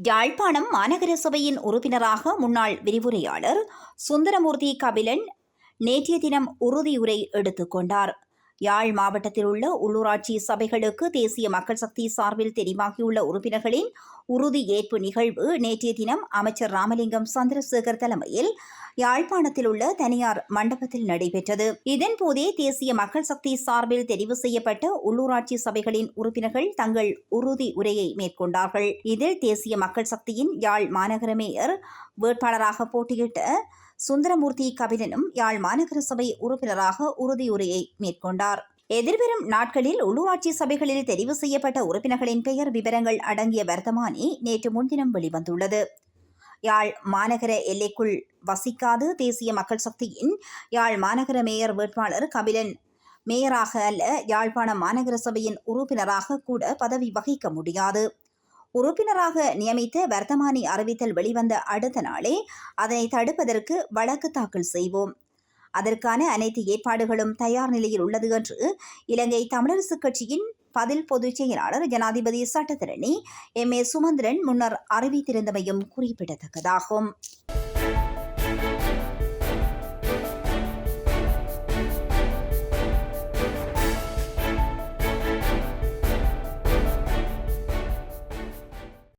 யாழ்ப்பாணம் மாநகர சபையின் உறுப்பினராக முன்னாள் விரிவுரையாளர் சுந்தரமூர்த்தி கபிலன் நேற்றைய தினம் உறுதியுரை எடுத்துக்கொண்டார் யாழ் மாவட்டத்தில் உள்ள உள்ளூராட்சி சபைகளுக்கு தேசிய மக்கள் சக்தி சார்பில் தெரிவாகியுள்ள உறுப்பினர்களின் உறுதி ஏற்பு நிகழ்வு நேற்றைய தினம் அமைச்சர் ராமலிங்கம் சந்திரசேகர் தலைமையில் யாழ்ப்பாணத்தில் உள்ள தனியார் மண்டபத்தில் நடைபெற்றது. இதன்போதே தேசிய மக்கள் சக்தி சார்பில் தெரிவு செய்யப்பட்ட உள்ளூராட்சி சபைகளின் உறுப்பினர்கள் தங்கள் உறுதி உரையை மேற்கொண்டார்கள். இதில் தேசிய மக்கள் சக்தியின் யாழ் மாநகர மேயர் வேட்பாளராக போட்டியிட்ட சுந்தரமூர்த்தி கபிலனும் யாழ் மாநகர சபை உறுப்பினராக உறுதியுரையை மேற்கொண்டார். எதிர்வரும் நாட்களில் உள்ளூராட்சி சபைகளில் தெரிவு செய்யப்பட்ட உறுப்பினர்களின் பெயர் விவரங்கள் அடங்கிய வர்த்தமானி நேற்று முன்தினம் வெளிவந்துள்ளது. யாழ் மாநகர எல்லைக்குள் வசிக்காது தேசிய மக்கள் சக்தியின் யாழ் மாநகர மேயர் வேட்பாளர் கபிலன். மேயராக அல்ல யாழ்ப்பாண மாநகர சபையின் உறுப்பினராக கூட பதவி வகிக்க முடியாது. உறுப்பினராக நியமித்த வர்த்தமானி அறிவித்தல் வெளிவந்த அடுத்த நாளே அதனை தடுப்பதற்கு வழக்கு தாக்கல் செய்வோம். அதற்கான அனைத்து ஏற்பாடுகளும் தயார் நிலையில் உள்ளது என்று இலங்கை தமிழரசுக் கட்சியின் பதில் பொதுச் செயலாளர் ஜனாதிபதி சட்டத்திரணி எம் ஏ சுமந்திரன் முன்னர் அறிவித்திருந்தமையும் குறிப்பிடத்தக்கதாகும்.